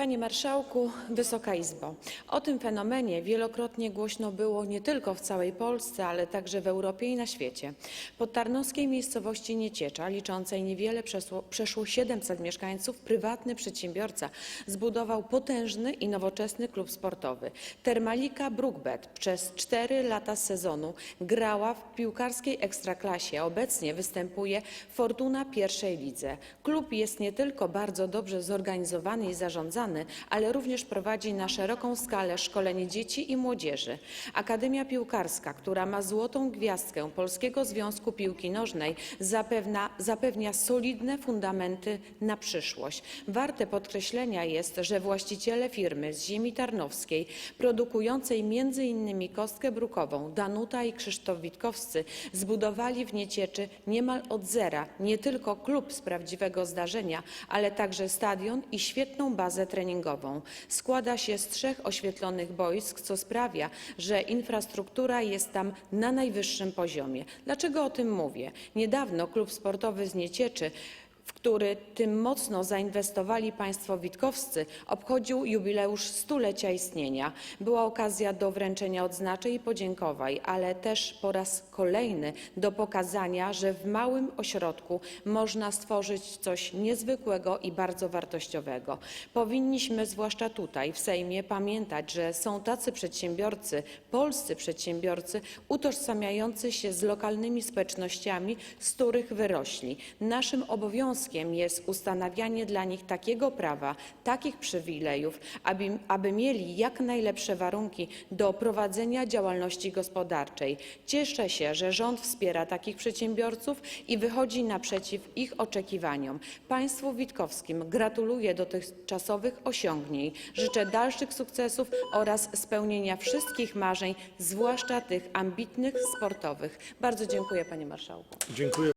Panie Marszałku, Wysoka Izbo! O tym fenomenie wielokrotnie głośno było nie tylko w całej Polsce, ale także w Europie i na świecie. W podtarnowskiej miejscowości Nieciecza, liczącej niewiele przeszło, przeszło 700 mieszkańców, prywatny przedsiębiorca zbudował potężny i nowoczesny klub sportowy. Termalika Brookbet przez 4 lata sezonu grała w piłkarskiej ekstraklasie, obecnie występuje Fortuna pierwszej lidze. Klub jest nie tylko bardzo dobrze zorganizowany i zarządzany, ale również prowadzi na szeroką skalę szkolenie dzieci i młodzieży. Akademia Piłkarska, która ma złotą gwiazdkę Polskiego Związku Piłki Nożnej, zapewna, zapewnia solidne fundamenty na przyszłość. Warte podkreślenia jest, że właściciele firmy z ziemi tarnowskiej, produkującej m.in. kostkę brukową, Danuta i Krzysztof Witkowscy, zbudowali w Niecieczy niemal od zera nie tylko klub z prawdziwego zdarzenia, ale także stadion i świetną bazę treningową. Składa się z trzech oświetlonych boisk, co sprawia, że infrastruktura jest tam na najwyższym poziomie. Dlaczego o tym mówię? Niedawno klub sportowy z Niecieczy w który tym mocno zainwestowali państwo witkowscy, obchodził jubileusz stulecia istnienia. Była okazja do wręczenia odznaczeń i podziękowań, ale też po raz kolejny do pokazania, że w małym ośrodku można stworzyć coś niezwykłego i bardzo wartościowego. Powinniśmy, zwłaszcza tutaj w Sejmie, pamiętać, że są tacy przedsiębiorcy, polscy przedsiębiorcy, utożsamiający się z lokalnymi społecznościami, z których wyrośli. Naszym obowiązkiem jest ustanawianie dla nich takiego prawa, takich przywilejów, aby, aby mieli jak najlepsze warunki do prowadzenia działalności gospodarczej. Cieszę się, że rząd wspiera takich przedsiębiorców i wychodzi naprzeciw ich oczekiwaniom. Państwu witkowskim gratuluję dotychczasowych osiągnięć, życzę dalszych sukcesów oraz spełnienia wszystkich marzeń, zwłaszcza tych ambitnych sportowych. Bardzo dziękuję, panie marszałku. Dziękuję.